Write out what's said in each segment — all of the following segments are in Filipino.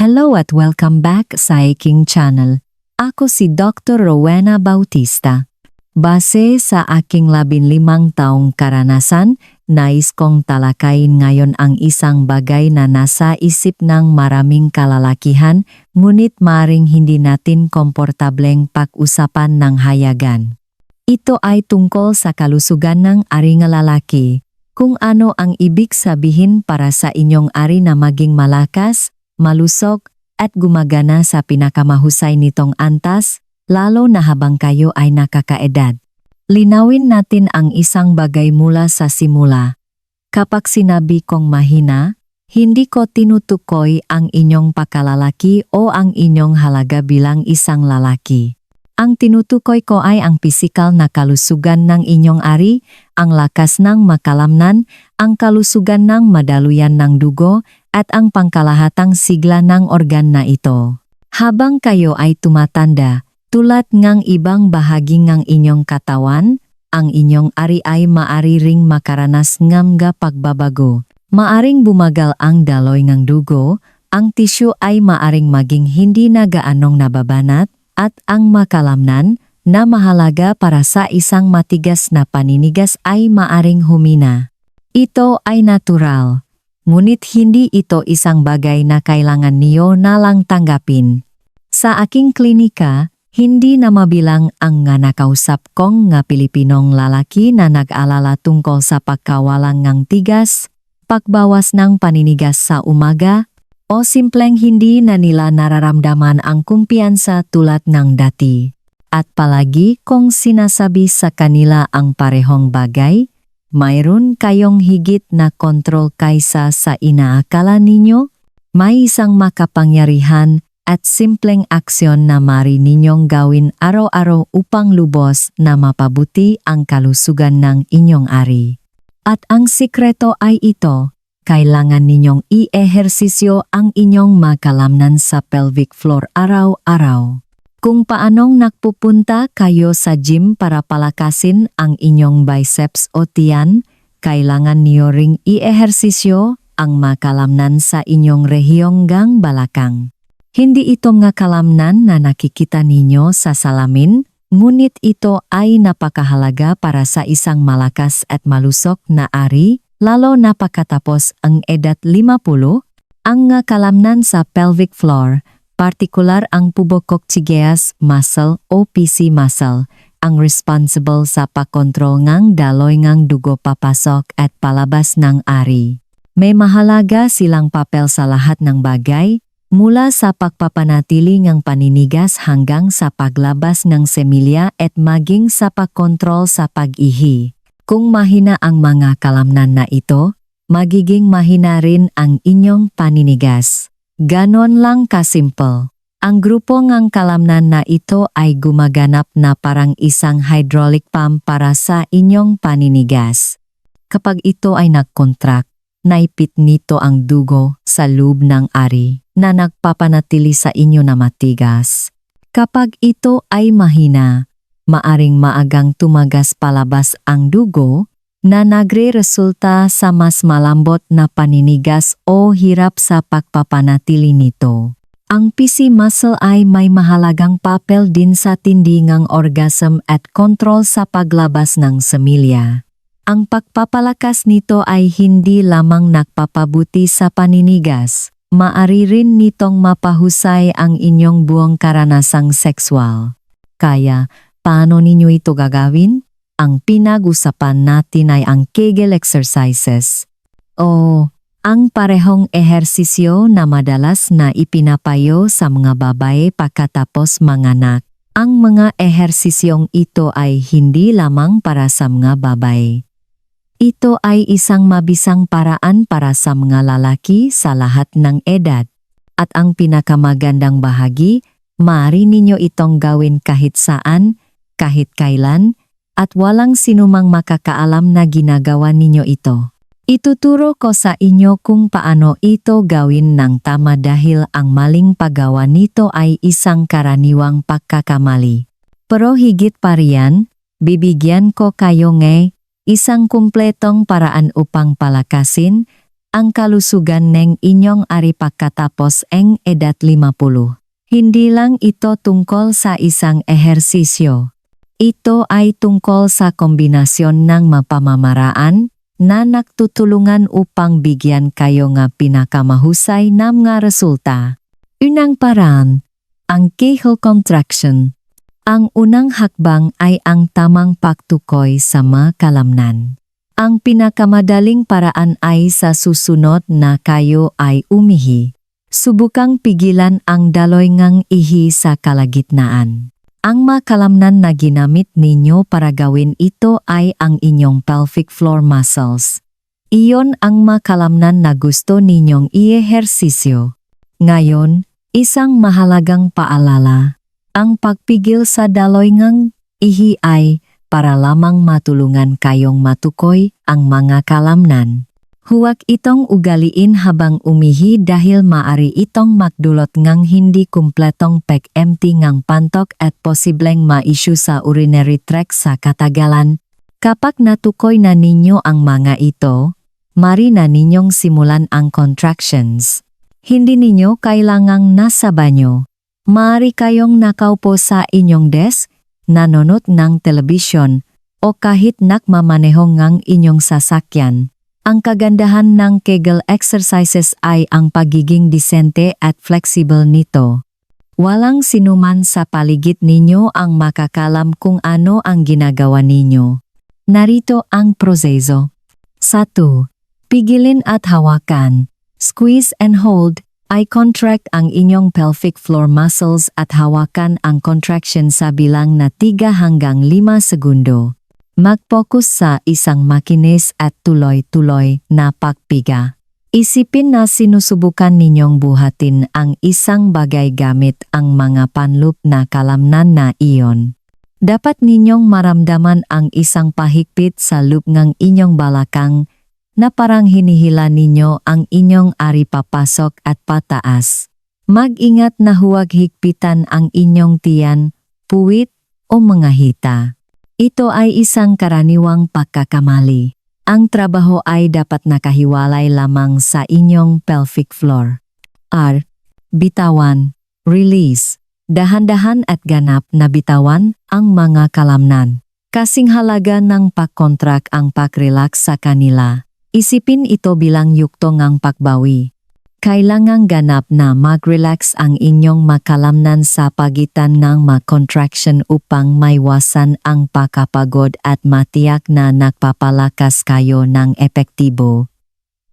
Hello at welcome back sa aking channel. Ako si Dr. Rowena Bautista. Base sa aking labinlimang taong karanasan, nais kong talakayin ngayon ang isang bagay na nasa isip ng maraming kalalakihan, ngunit maring hindi natin komportableng pag-usapan ng hayagan. Ito ay tungkol sa kalusugan ng ari nga lalaki, kung ano ang ibig sabihin para sa inyong ari na maging malakas, malusog, at gumagana sa pinakamahusay nitong antas, lalo na habang kayo ay nakakaedad. Linawin natin ang isang bagay mula sa simula. Kapag sinabi kong mahina, hindi ko tinutukoy ang inyong pakalalaki o ang inyong halaga bilang isang lalaki. Ang tinutukoy ko ay ang pisikal na kalusugan ng inyong ari, ang lakas ng makalamnan, ang kalusugan ng madaluyan ng dugo, at ang pangkalahatang sigla ng organ na ito. Habang kayo ay tumatanda, tulad ngang ibang bahagi ng inyong katawan, ang inyong ari ay maari ring makaranas ngam nga pagbabago. Maaring bumagal ang daloy ng dugo, ang tisyo ay maaring maging hindi na gaanong nababanat, at ang makalamnan, na mahalaga para sa isang matigas na paninigas ay maaring humina. Ito ay natural, ngunit hindi ito isang bagay na kailangan niyo na lang tanggapin. Sa aking klinika, hindi na mabilang ang nga nakausap kong nga Pilipinong lalaki na nag-alala tungkol sa pagkawalang ng tigas, pagbawas ng paninigas sa umaga, o simpleng hindi na nila nararamdaman ang kumpiyansa tulad ng dati. At palagi kong sinasabi sa kanila ang parehong bagay, mayroon kayong higit na kontrol kaysa sa inaakala ninyo, may isang makapangyarihan at simpleng aksyon na mari ninyong gawin araw-araw upang lubos na mapabuti ang kalusugan ng inyong ari. At ang sikreto ay ito, kailangan ninyong i-ehersisyo ang inyong makalamnan sa pelvic floor araw-araw. Kung paanong nagpupunta kayo sa gym para palakasin ang inyong biceps o tiyan, kailangan niyo ring i-ehersisyo ang makalamnan sa inyong rehiyong gang balakang. Hindi ito mga kalamnan na nakikita ninyo sa salamin, ngunit ito ay napakahalaga para sa isang malakas at malusok na ari, lalo na pagkatapos ang edad 50, ang nga kalamnan sa pelvic floor, partikular ang pubococcygeus muscle o PC muscle, ang responsible sa pakontrol ngang daloy ngang dugo papasok at palabas ng ari. May mahalaga silang papel sa lahat ng bagay, mula sa pagpapanatili ng paninigas hanggang sa paglabas ng semilya at maging sa pagkontrol sa pag-ihi. Kung mahina ang mga kalamnan na ito, magiging mahina rin ang inyong paninigas. Ganon lang kasimple. Ang grupo ng kalamnan na ito ay gumaganap na parang isang hydraulic pump para sa inyong paninigas. Kapag ito ay nag-contract, naipit nito ang dugo sa loob ng ari na nagpapanatili sa inyo na matigas. Kapag ito ay mahina, maaring maagang tumagas palabas ang dugo na nagre-resulta sa mas malambot na paninigas o hirap sa pagpapanatili nito. Ang PC muscle ay may mahalagang papel din sa tindingang orgasm at kontrol sa paglabas ng semilya. Ang pagpapalakas nito ay hindi lamang nagpapabuti sa paninigas, maari rin nitong mapahusay ang inyong buong karanasang sexual. Kaya, paano ninyo ito gagawin? Ang pinag-usapan natin ay ang Kegel exercises o ang parehong ehersisyo na madalas na ipinapayo sa mga babae pagkatapos manganak. Ang mga ehersisyong ito ay hindi lamang para sa mga babae. Ito ay isang mabisang paraan para sa mga lalaki sa lahat ng edad. At ang pinakamagandang bahagi, maaari ninyo itong gawin kahit saan, kahit kailan, at walang sinumang makakaalam na ginagawa ninyo ito. Ituturo ko sa inyo kung paano ito gawin ng tama dahil ang maling paggawa nito ay isang karaniwang pagkakamali. Pero higit pa riyan, bibigyan ko kayo ng isang kumpletong paraan upang palakasin ang kalusugan ng inyong ari pagkatapos ang edad 50. Hindi lang ito tungkol sa isang ehersisyo. Ito ay tungkol sa kombinasyon ng mapamamaraan na nagtutulungan upang bigyan kayo nga pinakamahusay na mga resulta. Unang paraan, ang Kegel contraction. Ang unang hakbang ay ang tamang pagtukoy sa mga kalamnan. Ang pinakamadaling paraan ay sa susunod na kayo ay umihi. Subukang pigilan ang daloy ngang ihi sa kalagitnaan. Ang makalamnan na ginamit ninyo para gawin ito ay ang inyong pelvic floor muscles. Iyon ang makalamnan na gusto ninyong iehersisyo. Ngayon, isang mahalagang paalala. Ang pagpigil sa daloy ngang ihi ay para lamang matulungan kayong matukoy ang mga kalamnan. Huwag itong ugaliin habang umihi dahil maari itong magdulot ngang hindi kumpletong pag-empty ngang pantok at posibleng ma-issue sa urinary tract sa katagalan. Kapag natukoy na ninyo ang mga ito, mari na ninyong simulan ang contractions. Hindi ninyo kailangang nasa banyo. Maaari kayong nakaupo sa inyong desk, nanonood ng telebisyon, o kahit nakmamaneho ngang inyong sasakyan. Ang kagandahan ng Kegel exercises ay ang pagiging disente at flexible nito. Walang sinuman sa paligid ninyo ang makakalam kung ano ang ginagawa ninyo. Narito ang proseso. 1. Pigilin at hawakan. Squeeze and hold ay contract ang inyong pelvic floor muscles at hawakan ang contraction sa bilang na 3 hanggang 5 segundo. Mag-focus sa isang makinis at tuloy-tuloy na pagpiga. Isipin na sinusubukan ninyong buhatin ang isang bagay gamit ang mga panloop na kalamnan na iyon. Dapat ninyong maramdaman ang isang pahigpit sa loop ng inyong balakang na parang hinihila ninyo ang inyong ari papasok at pataas. Mag-ingat na huwag higpitan ang inyong tiyan, puwit o mga hita. Ito ay isang karaniwang pagkakamali. Ang trabaho ay dapat nakahiwalay lamang sa inyong pelvic floor. R. Bitawan. Release. Dahan-dahan at ganap na bitawan ang mga kalamnan. Kasing halaga ng pagkontrak ang pag-relax sa kanila. Isipin ito bilang yukto ng pagbawi. Kailangang ganap na mag-relax ang inyong makalamnan sa pagitan ng ma-contraction upang maiwasan ang pakapagod at matiyak na nagpapalakas kayo ng epektibo.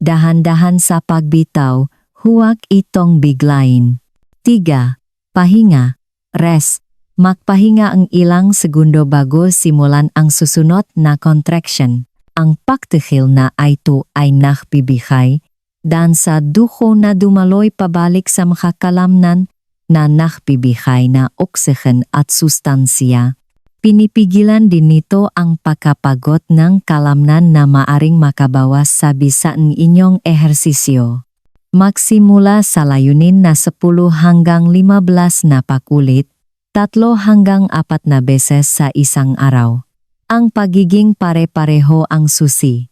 Dahan-dahan sa pagbitaw, huwag itong biglain. 3. Pahinga. Rest. Magpahinga ang ilang segundo bago simulan ang susunod na contraction. Ang pagtihil na ito ay nakbibigay dan sa duho na dumaloy pabalik sa makakalamnan na nakbibigay na oksigen at sustansya. Pinipigilan din nito ang pagkapagod ng kalamnan na maaring makabawas sa bisaan inyong ehersisyo. Magsimula sa layunin na 10 hanggang 15 na pakulit, 3 hanggang 4 na beses sa isang araw. Ang pagiging pare-pareho ang susi.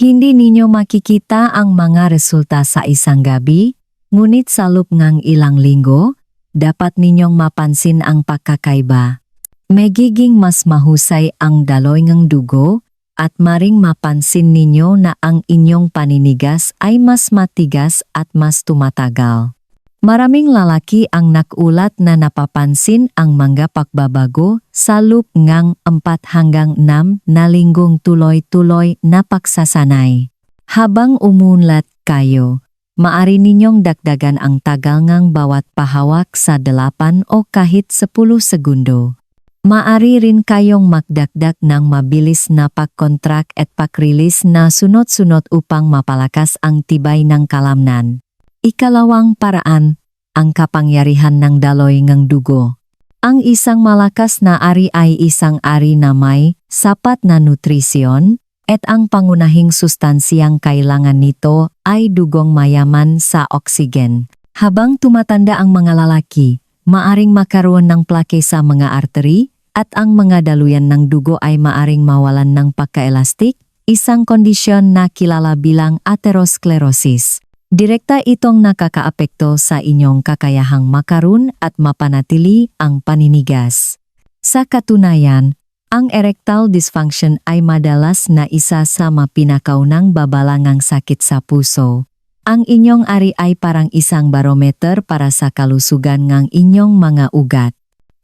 Hindi ninyo makikita ang mga resulta sa isang gabi, ngunit sa loob ng ilang linggo, dapat ninyong mapansin ang pagkakaiba. Megiging mas mahusay ang daloy ng dugo at maring mapansin ninyo na ang inyong paninigas ay mas matigas at mas tumatagal. Maraming lalaki ang nakulat na napapansin ang mga pagbabago sa loop ngang 4 hanggang 6 na linggong tuloy-tuloy na pagsasanay. Habang umunlat kayo, maari ninyong dagdagan ang tagal ngang bawat pahawak sa 8 o kahit 10 segundo. Maari rin kayong magdagdag ng mabilis na pag-contract at pag-release na sunod-sunod upang mapalakas ang tibay ng kalamnan. Ikalawang paraan, ang kapangyarihan ng daloy ng dugo. Ang isang malakas na ari ay isang ari na may sapat na nutrisyon, at ang pangunahing sustansyang kailangan nito ay dugong mayaman sa oksigen. Habang tumatanda ang mga lalaki, maaring makaroon ng plake sa mga artery, at ang mga daluyan ng dugo ay maaring mawalan ng pagkaelastik, isang kondisyon na kilala bilang atherosclerosis. Direkta itong nakakaapekto sa inyong kakayahang makaroon at mapanatili ang paninigas. Sa katunayan, ang erectile dysfunction ay madalas na isa sa mapinakaunang babalangang sakit sa puso. Ang inyong ari ay parang isang barometer para sa kalusugan ng inyong mga ugat.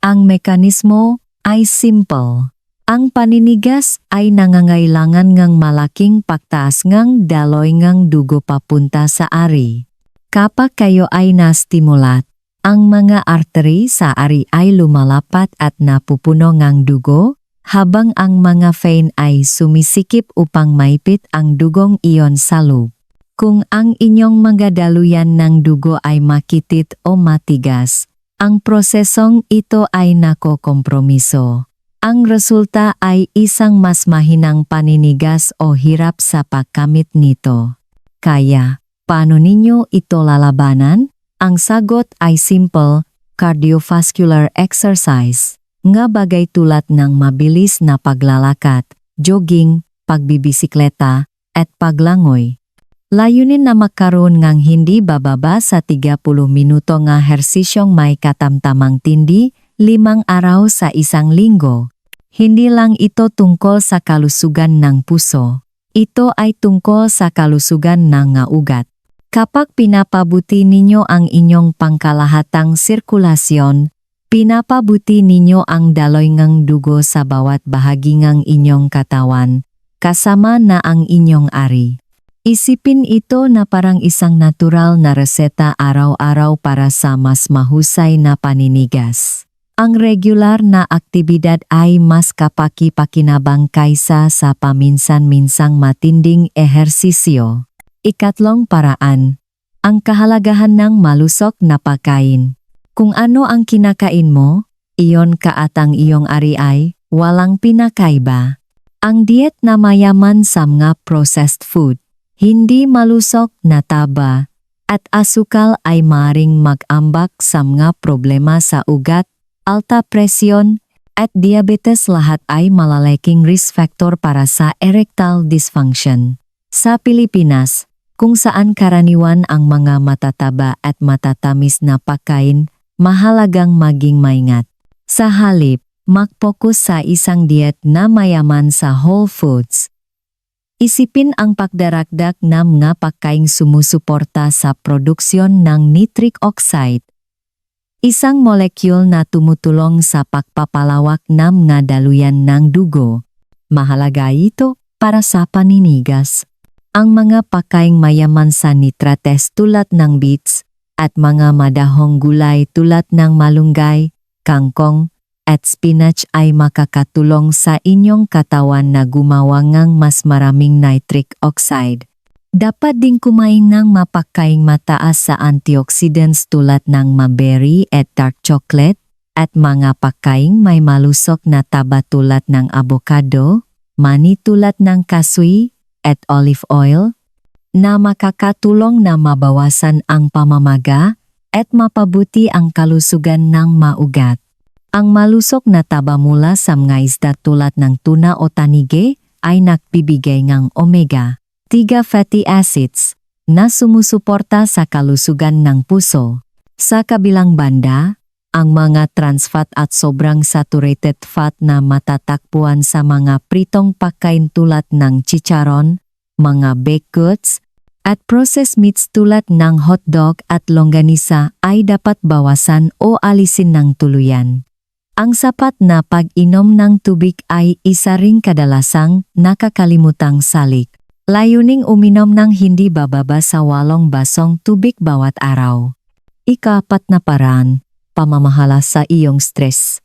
Ang mekanismo ay simple. Ang paninigas ay nangangailangan ng malaking pagtaas ng daloy ng dugo papunta sa ari. Kapag kayo ay nastimulat, ang mga artery sa ari ay lumalapat at napupuno ng dugo, habang ang mga vein ay sumisikip upang maipit ang dugong iyon sa loob. Kung ang inyong mga daluyan ng dugo ay makitit o matigas, ang prosesong ito ay nakokompromiso. Ang resulta ay isang mas mahinang paninigas o hirap sa pagkamit nito. Kaya, paano ninyo ito lalabanan? Ang sagot ay simple, cardiovascular exercise. Nga bagay tulad ng mabilis na paglalakad, jogging, pagbibisikleta, at paglangoy. Layunin na makaroon ngang hindi bababa sa 30 minuto nga hersisyong may katamtamang tindi, limang araw sa isang linggo. Hindi lang ito tungkol sa kalusugan ng puso. Ito ay tungkol sa kalusugan ng ugat. Kapag pinapabuti ninyo ang inyong pangkalahatang sirkulasyon, pinapabuti ninyo ang daloy ng dugo sa bawat bahagi ng inyong katawan, kasama na ang inyong ari. Isipin ito na parang isang natural na reseta araw-araw para sa mas mahusay na paninigas. Ang regular na aktibidad ay mas kapaki-pakinabang kaysa sa paminsan-minsang matinding ehersisyo. Ikatlong paraan. Ang kahalagahan ng malusok na pagkain. Kung ano ang kinakain mo, iyon kaatang iyong ari ay walang pinakaiba. Ang diet na mayaman sa mga processed food, hindi malusok na taba, at asukal ay maring mag-ambak sa mga problema sa ugat, alta presyon, at diabetes lahat ay malalaking risk factor para sa erectile dysfunction. Sa Pilipinas, kung saan karaniwan ang mga matataba at matatamis na pagkain, mahalagang maging maingat. Sa halip, mag-focus sa isang diet na mayaman sa whole foods. Isipin ang pagdaragdag ng mga pagkaing sumusuporta sa produksyon ng nitric oxide. Isang molekul na tumutulong sa pagpapalawak ng mga daluyan ng dugo. Mahalaga ito para sa paninigas. Ang mga pagkaing mayaman sa nitrates tulad ng beets at mga madahong gulay tulad ng malunggay, kangkong, at spinach ay makakatulong sa inyong katawan na gumawa ng mas maraming nitric oxide. Dapat ding kumain ng mapakaing mataas sa antioxidants tulad ng maberry at dark chocolate at mga pagkaing may malusok na taba tulad ng avocado, mani tulad ng kaswi at olive oil na makakatulong na mabawasan ang pamamaga at mapabuti ang kalusugan ng maugat. Ang malusok na taba mula sa mga isda tulad ng tuna o tanige ay nagbibigay ng omega-3 fatty acids na sumusuporta sa kalusugan ng puso. Sa kabilang banda, ang mga trans fat at sobrang saturated fat na matatakpuan sa mga pritong pagkain tulad ng chicharon, mga baked goods, at processed meats tulad ng hotdog at longganisa ay dapat bawasan o alisin ng tuluyan. Ang sapat na pag-inom ng tubig ay isa ring kadalasang nakakalimutang salik. Layuning uminom ng hindi bababa sa walong basong tubig bawat araw. Ikapat na paraan, pamamahala sa iyong stress.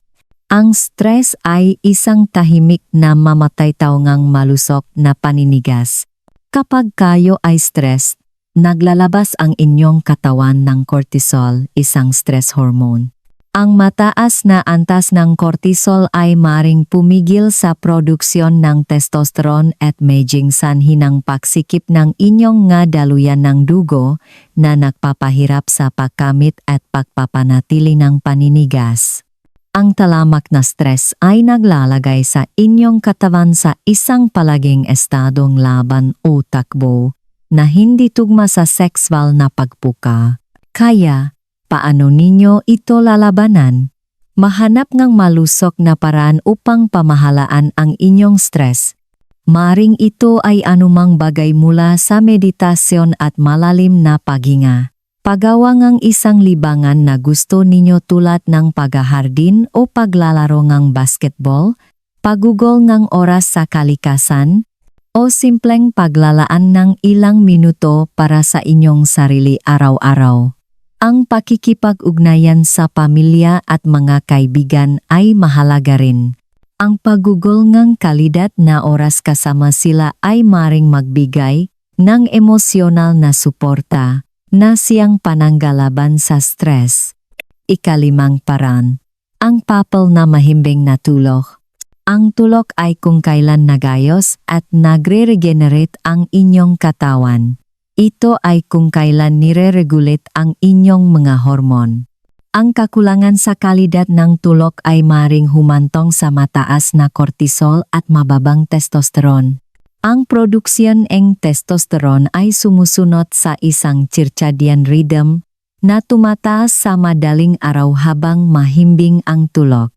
Ang stress ay isang tahimik na mamatay taongang malusok na paninigas. Kapag kayo ay stressed, naglalabas ang inyong katawan ng cortisol, isang stress hormone. Ang mataas na antas ng cortisol ay maring pumigil sa produksyon ng testosterone at maging sanhi ng pagsikip ng inyong nga daluyan ng dugo na nagpapahirap sa pagkamit at pagpapanatili ng paninigas. Ang talamak na stress ay naglalagay sa inyong katawan sa isang palaging estadong laban o takbo na hindi tugma sa sexual na pagpuka. Kaya, paano ninyo ito lalabanan? Mahanap ng malusok na paraan upang pamahalaan ang inyong stress. Maring ito ay anumang bagay mula sa meditasyon at malalim na paghinga. Pagawa ng isang libangan na gusto ninyo tulad ng paghahardin o paglalaro ng basketball, pagugol ng oras sa kalikasan, o simpleng paglalaan ng ilang minuto para sa inyong sarili araw-araw. Ang pakikipag-ugnayan sa pamilya at mga kaibigan ay mahalaga rin. Ang pagugol ng kalidad na oras kasama sila ay maring magbigay ng emosyonal na suporta na siyang pananggalaban sa stress. Ikalimang paran, ang papel na mahimbing na tulog. Ang tulog ay kung kailan nagayos at nagre-regenerate ang inyong katawan. Ito ay kung kailan nire-regulate ang inyong mga hormon. Ang kakulangan sa kalidad ng tulog ay maring humantong sa mataas na cortisol at mababang testosterone. Ang produksyon ng testosterone ay sumusunod sa isang circadian rhythm na tumataas sa madaling araw habang mahimbing ang tulog.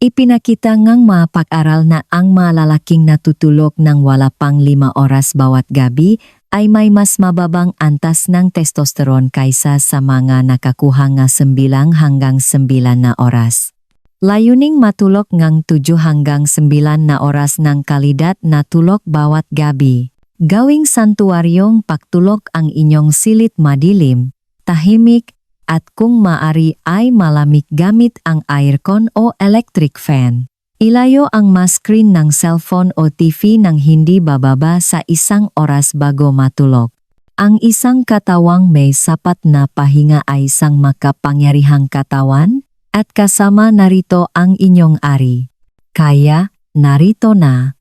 Ipinakita ngang mga pag-aral na ang malalaking natutulog ng wala pang lima oras bawat gabi ay may mas mababang antas ng testosterone kaysa sa mga nakakuha nga sembilang hanggang sembilan na oras. Layuning matulog ngang 7 hanggang 9 na oras ng kalidad na tulog bawat gabi. Gawing santuaryong pagtulog ang inyong silit madilim, tahimik, at kung maari ay malamig gamit ang aircon o electric fan. Ilayo ang mas screen ng cellphone o TV nang hindi bababa sa isang oras bago matulog. Ang isang katawang may sapat na pahinga ay isang makapangyarihang katawan, at kasama narito ang inyong ari. Kaya, narito na.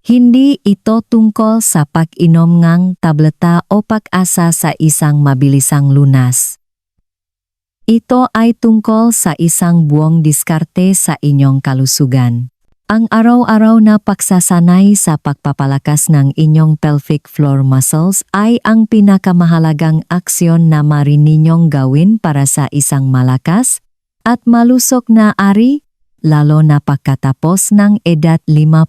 Hindi ito tungkol sa pag-inom ng tableta o pag-asa sa isang mabilisang lunas. Ito ay tungkol sa isang buong diskarte sa inyong kalusugan. Ang araw-araw na pagsasanay sa pagpapalakas ng inyong pelvic floor muscles ay ang pinakamahalagang aksyon na marin ninyong gawin para sa isang malakas at malusok na ari, lalo na pagkatapos ng edad 50.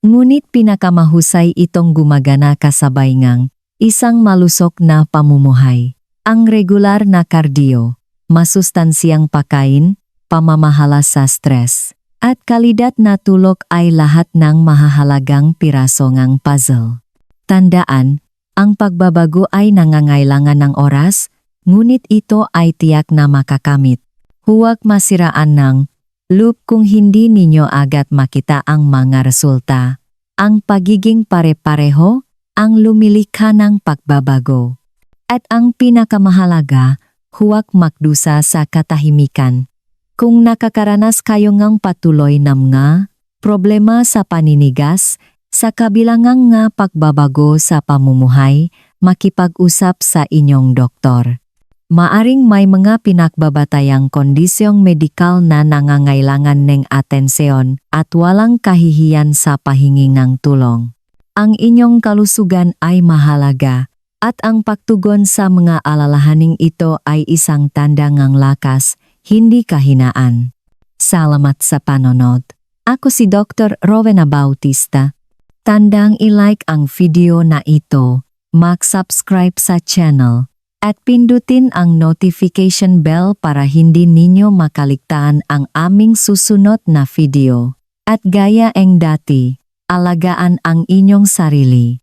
Ngunit pinakamahusay itong gumagana kasabay ngang isang malusok na pamumuhay. Ang regular na kardio, masustansyang pakain, pamamahala sa stress, at kalidad na tulog ay lahat ng mahahalagang piraso ng puzzle. Tandaan, ang pagbabago ay nangangailangan ng oras, ngunit ito ay tiyak na makakamit. Huwag masiraan ng loop kung hindi ninyo agad makita ang mga resulta. Ang pagiging pare-pareho, ang lumilikha ng pagbabago. At ang pinakamahalaga, huwag magdusa sa katahimikan. Kung nakakaranas kayo ngang patuloy na mga problema sa paninigas, sa kabilangang nga pagbabago sa pamumuhay, makipag-usap sa inyong doktor. Maaring may mga pinakbabatayang kondisyong medikal na nangangailangan ng atensyon at walang kahihiyan sa pahingi ng tulong. Ang inyong kalusugan ay mahalaga at ang pagtugon sa mga alalahaning ito ay isang tanda ng lakas, hindi kahinaan. Salamat sa panonood. Ako si Dr. Rowena Bautista. Tandang i-like ang video na ito, mag-subscribe sa channel, at pindutin ang notification bell para hindi ninyo makaligtaan ang aming susunod na video. At gaya eng dati, alagaan ang inyong sarili.